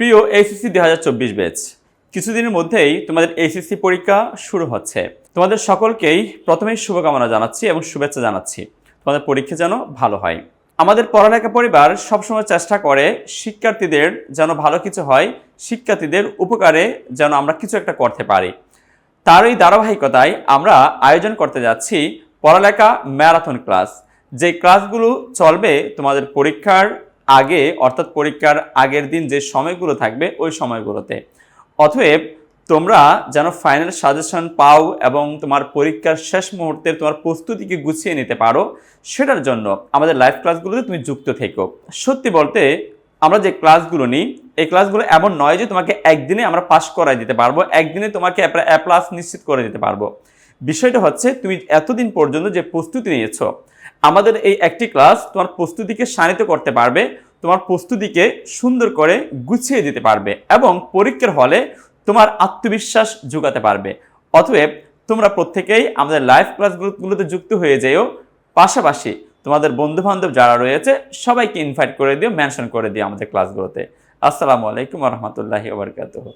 প্রিয় এইচএসসি দুই হাজার চব্বিশ ব্যাচ কিছুদিনের মধ্যেই তোমাদের এইচএসসি পরীক্ষা শুরু হচ্ছে। তোমাদের সকলকেই প্রথমেই শুভকামনা জানাচ্ছি এবং শুভেচ্ছা জানাচ্ছি। তোমাদের পরীক্ষা যেন ভালো হয়। আমাদের পড়ালেখা পরিবার সবসময় চেষ্টা করে শিক্ষার্থীদের যেন ভালো কিছু হয়, শিক্ষার্থীদের উপকারে যেন আমরা কিছু একটা করতে পারি। তারই ধারাবাহিকতায় আমরা আয়োজন করতে যাচ্ছি পড়ালেখা ম্যারাথন ক্লাস। যে ক্লাসগুলো চলবে তোমাদের পরীক্ষার আগে, অর্থাৎ পরীক্ষার আগের দিন যে সময়গুলো থাকবে, ওই সময়গুলোতে। অতএব, তোমরা যেন ফাইনাল সাজেশন পাও এবং তোমার পরীক্ষার শেষ মুহূর্তে তোমার প্রস্তুতিকে গুছিয়ে নিতে পারো, সেটার জন্য আমাদের লাইভ ক্লাসগুলোতে তুমি যুক্ত থেকো। সত্যি বলতে, আমরা যে ক্লাসগুলো নিই, এই ক্লাসগুলো এমন নয় যে তোমাকে একদিনে আমরা পাস করাই দিতে পারব, একদিনে তোমাকে অ্যাপ্লাস নিশ্চিত করে দিতে পারব। বিষয়টা হচ্ছে, তুমি এতদিন পর্যন্ত যে প্রস্তুতি নিয়েছো আমাদের এই একটি ক্লাস তোমার প্রস্তুতিকে শানিত করতে পারবে, তোমার প্রস্তুতিকে সুন্দর করে গুছিয়ে দিতে পারবে এবং পরীক্ষার হলে তোমার আত্মবিশ্বাস যোগাতে পারবে। অতএব তোমরা প্রত্যেকেই আমাদের লাইভ ক্লাসগুলোতে যুক্ত হয়ে যেও। পাশাপাশি তোমাদের বন্ধু বান্ধব যারা রয়েছে, সবাইকে ইনভাইট করে দিও মেনশন করে দিও আমাদের ক্লাসগুলোতে আসসালামু আলাইকুম রহমতুল্লাহি ওবরকাতুহ